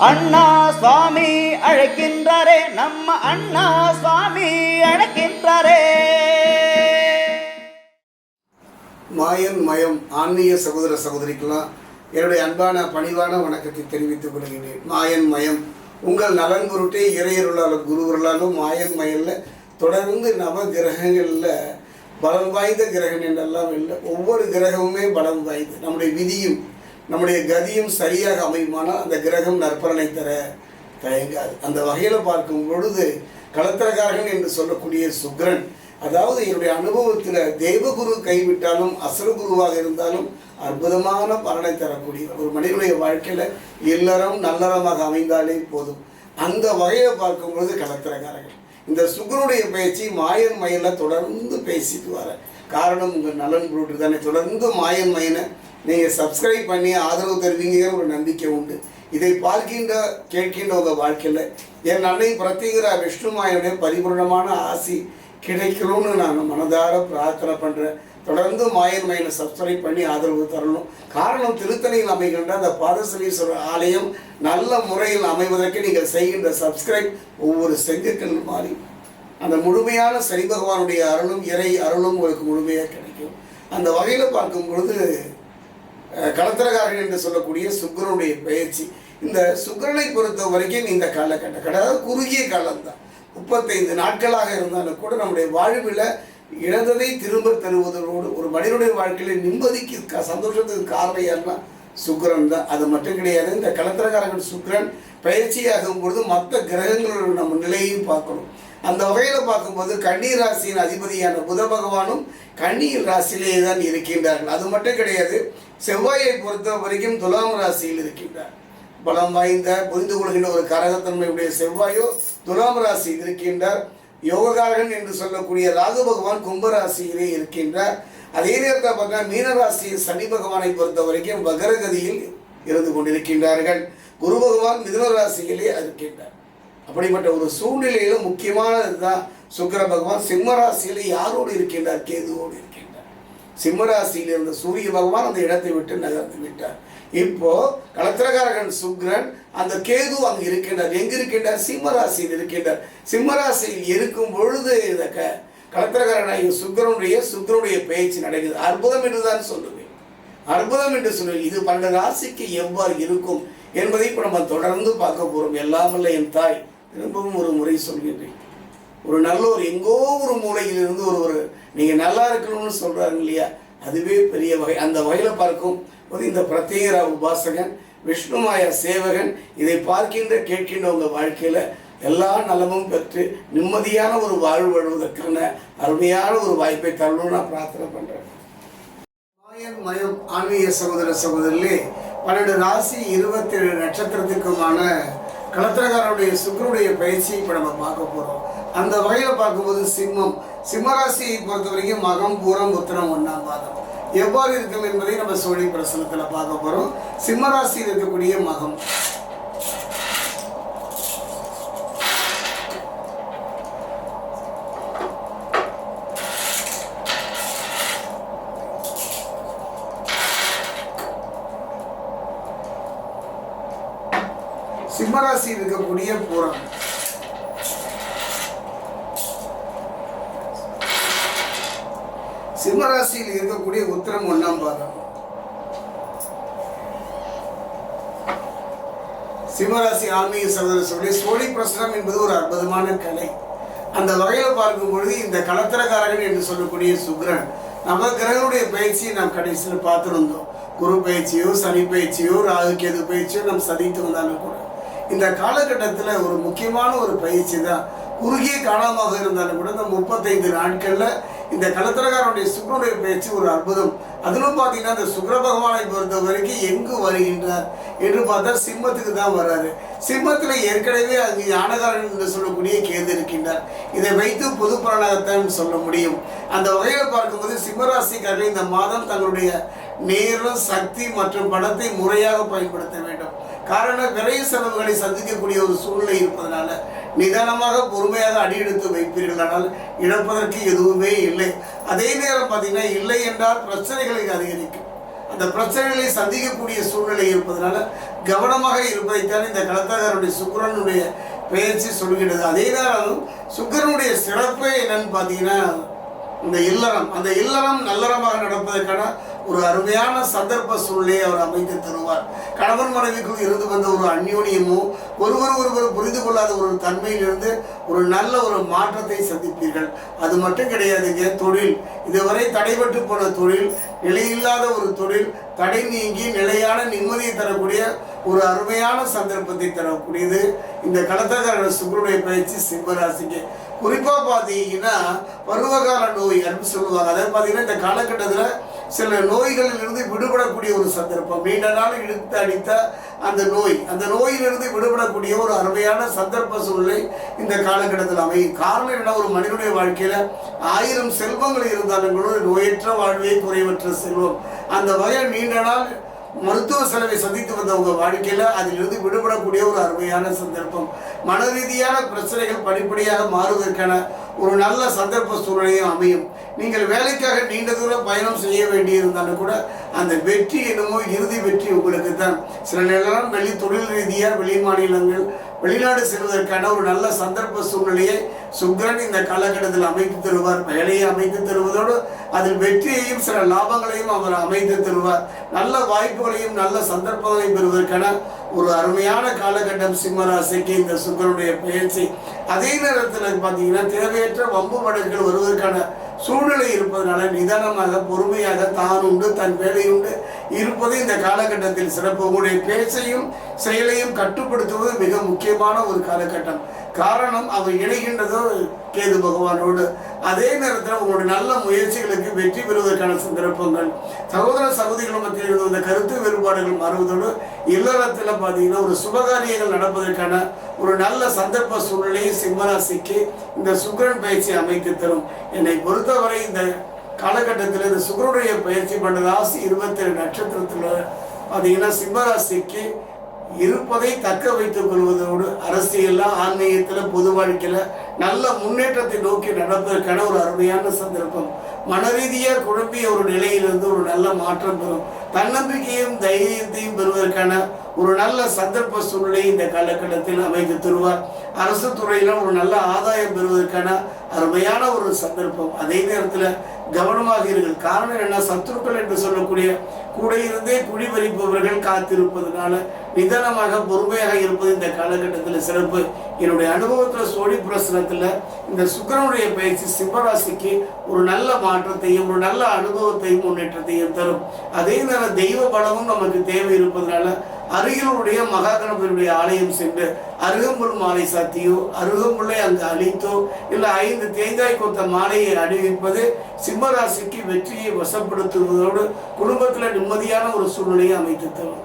அண்ணா சுவாமி அழைக்கின்றாரே நம்ம அண்ணா சுவாமி அழைக்கின்றாரே. மாயன் மயம் ஆன்மீக சகோதர சகோதரிக்கெல்லாம் என்னுடைய அன்பான பணிவான வணக்கத்தை தெரிவித்துக் கொள்கிறேன் மாயன் மயம் உங்கள் நலன் பொருட்டே இறையருளாலும் குருவர்களாலும் மாயன் மயல்ல தொடர்ந்து நவ கிரகங்களில் பலம் வாய்ந்த கிரகம் என்றெல்லாம் இல்லை. ஒவ்வொரு கிரகமுமே பலம் வாய்ந்து நம்முடைய விதியும் நம்முடைய கதியும் சரியாக அமையுமானால் அந்த கிரகம் நற்பலனை தர தயங்காது. அந்த வகையில் பார்க்கும் பொழுது களத்திரகாரகன் என்று சொல்லக்கூடிய சுக்ரன் அதாவது என்னுடைய அனுபவத்தில் தேவகுரு கைவிட்டாலும் அசுரகுருவாக இருந்தாலும் அற்புதமான பலனை தரக்கூடிய ஒரு மனிதனுடைய வாழ்க்கையில் இல்லறம் நல்லறமாக அமைந்தாலே போதும். அந்த வகையில் பார்க்கும் பொழுது களத்திரகாரகன் இந்த சுக்ரனுடைய பேச்சு மாயன் மயில தொடர்ந்து பேசிட்டு வர காரணம் உங்கள் நலன் பொருட்டு தானே தொடர்ந்து மாயன் மயனை நீங்கள் சப்ஸ்கிரைப் பண்ணி ஆதரவு தருவீங்கிற ஒரு நம்பிக்கை உண்டு. இதை பார்க்கின்ற கேட்கின்ற உங்கள் வாழ்க்கையில் என் அன்னை பிரத்யேகரா விஷ்ணுமாயனுடைய பரிபூர்ணமான ஆசி கிடைக்கணும்னு நான் மனதார பிரார்த்தனை பண்ணுறேன் தொடர்ந்து மாயன் மயனை சப்ஸ்கிரைப் பண்ணி ஆதரவு தரணும். காரணம் திருத்தணியில் அமைகின்ற அந்த பாதசலீஸ்வரர் ஆலயம் நல்ல முறையில் அமைவதற்கு நீங்கள் செய்கின்ற சப்ஸ்கிரைப் ஒவ்வொரு செங்குக்கல் மாறி. அந்த முழுமையான சனி பகவானுடைய அருளும் இறை அருளும் உங்களுக்கு முழுமையாக கிடைக்கும். அந்த வகையில் பார்க்கும் பொழுது அஹ், களத்திரகாரன் என்று சொல்லக்கூடிய சுக்கிரனுடைய பயிற்சி இந்த சுக்கிரனை பொறுத்த வரைக்கும் இந்த காலகட்டம் அதாவது குறுகிய காலம்தான். முப்பத்தைந்து நாட்களாக இருந்தாலும் கூட நம்முடைய வாழ்வில் இழந்ததை திரும்ப தருவதோடு ஒரு மனிதனுடைய வாழ்க்கையில நிம்மதிக்கு சந்தோஷத்துக்கு காரணம் யாருன்னா சுக்கரன் தான். அது மட்டும் கிடையாது இந்த களத்திரக்காரர்கள் சுக்கிரன் பயிற்சியாகும் பொழுது மற்ற கிரகங்களோட நம்ம நிலையையும் பார்க்கணும். அந்த வகையில் பார்க்கும்போது கன்னி ராசியின் அதிபதியான புத பகவானும் கன்னியில் ராசியிலே தான் இருக்கின்றார்கள். அது மட்டும் கிடையாது செவ்வாயை பொறுத்த வரைக்கும் துலாம் ராசியில் இருக்கின்றார். பலம் வாய்ந்த புரிந்து கொள்கின்ற ஒரு கரகத்தன்மையுடைய செவ்வாயோ துலாம் ராசியில் இருக்கின்றார். யோககாரகன் என்று சொல்லக்கூடிய ராகு பகவான் கும்பராசியிலே இருக்கின்றார். அதே நேரத்தில் பார்த்தா மீனராசியில் சனி பகவானை பொறுத்த வரைக்கும் வகரகதியில் இருந்து கொண்டிருக்கின்றார்கள். குரு பகவான் மிதுன ராசியிலே இருக்கின்றார். அப்படிப்பட்ட ஒரு சூழ்நிலையில முக்கியமானது தான் சுக்கிர பகவான். சிம்மராசியில் யாரோடு இருக்கின்றார்? கேதுவோடு இருக்கின்றார். சிம்மராசியில் இருந்த சூரிய பகவான் அந்த இடத்தை விட்டு நகர்ந்து விட்டார். இப்போ கலத்திரகாரகன் சுக்ரன் அந்த கேது அங்கு இருக்கின்றார். எங்க இருக்கின்றார்? சிம்மராசியில் இருக்கின்றார். சிம்மராசியில் இருக்கும் பொழுது இந்த க களத்திரகாரனாகிய சுக்கிரனுடைய சுக்கிரனுடைய பேச்சு நடக்குது. அற்புதம் என்றுதான் சொல்லுவேன். அற்புதம் என்று சொல்லுவேன். இது பன்னெண்டு ராசிக்கு எவ்வாறு இருக்கும் என்பதை இப்போ நம்ம தொடர்ந்து பார்க்க போறோம். எல்லாமல்ல என் தாய். திரும்பவும் ஒரு முறை சொல்கின்றேன். ஒரு நல்ல ஒரு எங்கோ ஒரு மூலையில் இருந்து ஒரு ஒரு நீங்கள் நல்லா இருக்கணும்னு சொல்கிறாங்க இல்லையா? அதுவே பெரிய வகை அந்த வகையில் பார்க்கும் போது இந்த பிரத்யேகரா உபாசகன் விஷ்ணுமாய சேவகன் இதை பார்க்கின்ற கேட்கின்ற உங்கள் வாழ்க்கையில் எல்லா நலமும் பெற்று நிம்மதியான ஒரு வாழ்வு வாழ்வதற்கான அருமையான ஒரு வாய்ப்பை தரணும்னு நான் பிரார்த்தனை பண்ணுறேன் மாயன் மயம் ஆன்மீக சகோதர சகோதரிலே பன்னெண்டு ராசி இருபத்தி ஏழு நட்சத்திரத்துக்குமான களத்திரகாரனுடைய சுக்கரனுடைய பயிற்சியை இப்போ நம்ம பார்க்க போகிறோம் அந்த வகையில் பார்க்கும்போது சிம்மம். சிம்மராசியை பொறுத்த வரைக்கும் மகம் பூரம் உத்திரம் ஒன்றாம் பாதம். எவ்வாறு இருக்கும் என்பதை நம்ம சோழி பிரசனத்தில் பார்க்க போகிறோம் சிம்மராசியில் இருக்கக்கூடிய மகம். சிம்மராசியில் இருக்கக்கூடிய பூரம். சிம்மராசியில் இருக்கக்கூடிய உத்தரம் ஒன்றாம் பாதம். சிம்மராசி ஆன்மீக சகோதர சோழி பிரசனம் என்பது ஒரு அற்புதமான கலை. அந்த வகையில் பார்க்கும் பொழுது இந்த களத்திரக்காரகன் என்று சொல்லக்கூடிய சுக்ரன் நம்ம கிரகனுடைய பயிற்சியை நாம் கடைசியில் பார்த்துருந்தோம். குரு பயிற்சியோ சனி பயிற்சியோ ராகு கேது பயிற்சியோ நாம் சதித்து வந்தாலும் கூட. இந்த காலகட்டத்தில் ஒரு முக்கியமான ஒரு பயிற்சி தான் குறுகிய காலமாக இருந்தாலும் கூட இந்த முப்பத்தைந்து நாட்களில் இந்த களத்திரக்காரனுடைய சுக்கரனுடைய பயிற்சி ஒரு அற்புதம். அதிலும் பார்த்தீங்கன்னா இந்த சுக்கிர பகவானை பொறுத்த வரைக்கும் எங்கு வருகின்றார் என்று பார்த்தா சிம்மத்துக்கு தான் வர்றாரு. சிம்மத்தில் ஏற்கனவே அங்கு ஞானகாரன் என்று சொல்லக்கூடிய கேது இருக்கின்றார். இதை வைத்து பொது பலனாகத்தான் சொல்ல முடியும். அந்த வகையில் பார்க்கும்போது சிம்மராசிக்காரர்கள் இந்த மாதம் தங்களுடைய நேரம் சக்தி மற்றும் பணத்தை முறையாக பயன்படுத்த வேண்டும். காரணம் விரைய செலவுகளை சந்திக்கக்கூடிய ஒரு சூழ்நிலை இருப்பதனால நிதானமாக பொறுமையாக அடியெடுத்து வைப்பீர்களானால் இழப்பதற்கு எதுவுமே இல்லை. அதே நேரம் பார்த்தீங்கன்னா இல்லை என்றால் பிரச்சனைகளை அதிகரிக்கும். அந்த பிரச்சனைகளை சந்திக்கக்கூடிய சூழ்நிலை இருப்பதனால கவனமாக இருப்பதைத்தான் இந்த கலத்தகாரனுடைய சுக்கிரனுடைய பெயர்ச்சி சொல்கிறது அதே நேரம் சுக்கிரனுடைய சிறப்பே என்னன்னு பார்த்தீங்கன்னா இந்த இல்லறம். அந்த இல்லறம் நல்லறமாக நடப்பதற்கான ஒரு அருமையான சந்தர்ப்ப சூழ்நிலையை அவர் அமைத்து தருவார். கணவன் மனைவிக்குள் இருந்து வந்த ஒரு அந்யோனியமும் ஒருவர் ஒருவர் புரிந்து கொள்ளாத ஒரு தன்மையிலிருந்து ஒரு நல்ல ஒரு மாற்றத்தை சந்திப்பீர்கள். அது மட்டும் கிடையாதுங்க தொழில். இதுவரை தடைபட்டு போன தொழில் நிலையில்லாத ஒரு தொழில் தடை நீங்கி நிலையான நிம்மதியை தரக்கூடிய ஒரு அருமையான சந்தர்ப்பத்தை தரக்கூடியது. இந்த கடத்தக்கார சுக்கருடைய பயிற்சி சிம்மராசிக்கு. குறிப்பாக பார்த்தீங்கன்னா பருவகால நோய் அப்படின்னு சொல்லுவாங்க. அதாவது பார்த்தீங்கன்னா இந்த காலகட்டத்தில் சில நோய்களில் இருந்து விடுபடக்கூடிய ஒரு சந்தர்ப்பம். நீண்ட நாள் இழுத்து அடித்த அந்த நோய் அந்த நோயிலிருந்து விடுபடக்கூடிய ஒரு அருமையான சந்தர்ப்ப சூழ்நிலை இந்த காலகட்டத்தில் அமையும். காரணம் என்ன? ஒரு மனிதனுடைய வாழ்க்கையில ஆயிரம் செல்வங்கள் இருந்தாலும் கூட நோயற்ற வாழ்வே குறைவற்ற செல்வம். அந்த வகையில் நீண்ட நாள் மருத்துவ செலவை சந்தித்து வந்தவங்க வாழ்க்கையில் அதிலிருந்து விடுபடக்கூடிய ஒரு அருமையான சந்தர்ப்பம். மன ரீதியான பிரச்சனைகள் படிப்படியாக மாறுவதற்கான ஒரு நல்ல சந்தர்ப்ப சூழ்நிலையும் அமையும். நீங்கள் வேலைக்காக நீண்ட தூரம் பயணம் செய்ய வேண்டியிருந்தாலும் கூட அந்த வெற்றி என்னமோ இறுதி வெற்றி உங்களுக்கு தான் சில நேரம் வெளி தொழில் ரீதியாக வெளி மாநிலங்கள் வெளிநாடு செல்வதற்கான ஒரு நல்ல சந்தர்ப்ப சூழ்நிலையை சுக்கரன் இந்த காலகட்டத்தில் அமைத்து தருவார் வேலையை அமைத்து தருவதோடு அதில் வெற்றியையும் சில லாபங்களையும் அவர் அமைத்து தருவார். நல்ல வாய்ப்புகளையும் நல்ல சந்தர்ப்பங்களையும் பெறுவதற்கான ஒரு அருமையான காலகட்டம் சிம்மராசிக்கு இந்த சுக்கரனுடைய பயிற்சி அதே நேரத்தில் பார்த்தீங்கன்னா தேவையற்ற வம்பு வழக்குகள் வருவதற்கான சூழ்நிலை இருப்பதனால நிதானமாக பொறுமையாக தான் உண்டு தன் வேலை உண்டு. இருப்பது இந்த காலகட்டத்தில் சிறப்பு. உங்களுடைய பேச்சையும் செயலையும் கட்டுப்படுத்துவது மிக முக்கியமான ஒரு காலகட்டம். காரணம் அவர் இணைகின்றதோ கேது பகவானோடு அதே நேரத்தில் உங்களுடைய நல்ல முயற்சிகளுக்கு வெற்றி பெறுவதற்கான சந்தர்ப்பங்கள் சகோதர சகோதரிகள் மத்தியில் இருந்த கருத்து வேறுபாடுகள் மாறுவதோடு இல்லறத்தில் பார்த்தீங்கன்னா ஒரு சுபகாரியங்கள் நடப்பதற்கான ஒரு நல்ல சந்தர்ப்ப சூழ்நிலையை சிம்மராசிக்கு இந்த சுக்கிரன் பயிற்சி அமைத்து தரும். என்னை பொறுத்தவரை இந்த காலகட்டத்தில் இந்த சுக்கிரனுடைய பயிற்சி பண்ண ராசி இருபத்தேழு நட்சத்திரத்தில் பார்த்தீங்கன்னா சிம்மராசிக்கு இருப்பதை தக்க வைத்துக் கொள்வதோடு அரசியல்ல ஆன்மீகத்தில் பொது வாழ்க்கையில் நல்ல முன்னேற்றத்தை நோக்கி நடப்பதற்கான ஒரு அருமையான சந்தர்ப்பம். மனரீதியாக குழம்பிய ஒரு நிலையிலிருந்து ஒரு நல்ல மாற்றம் பெறும் தன்னம்பிக்கையும் தைரியத்தையும் பெறுவதற்கான ஒரு நல்ல சந்தர்ப்ப சூழ்நிலையை இந்த காலகட்டத்தில் அமைத்து தருவார். அரசு துறையில ஒரு நல்ல ஆதாயம் பெறுவதற்கான அருமையான ஒரு சந்தர்ப்பம். அதே நேரத்தில் கவனமாக இருங்கள் காரணம் என்ன? சத்துருக்கள் என்று சொல்லக்கூடிய கூட இருந்தே குடிபறிப்பவர்கள் காத்திருப்பதனால நிதானமாக பொறுமையாக இருப்பது இந்த காலகட்டத்தில் சிறப்பு. என்னுடைய அனுபவத்தில் சோழி பிரசனத்தில் இந்த சுக்கிரனுடைய பயிற்சி சிம்மராசிக்கு ஒரு நல்ல மாற்றத்தையும் ஒரு நல்ல அனுபவத்தையும் முன்னேற்றத்தையும் தரும். அதே நேரம் தெய்வ பலமும் நமக்கு தேவை இருப்பதனால அருகிலுடைய மகாகணபதியுடைய ஆலயம் சென்று அருகம்புல் மாலை சாத்தியோ அருகம்புல்லை அங்கு அழித்தோ இல்லை ஐந்து தேங்காய் கொத்த மாலையை அணிவிப்பது சிம்மராசிக்கு வெற்றியை வசப்படுத்துவதோடு குடும்பத்தில் நிம்மதியான ஒரு சூழ்நிலையை அமைத்து தரும்.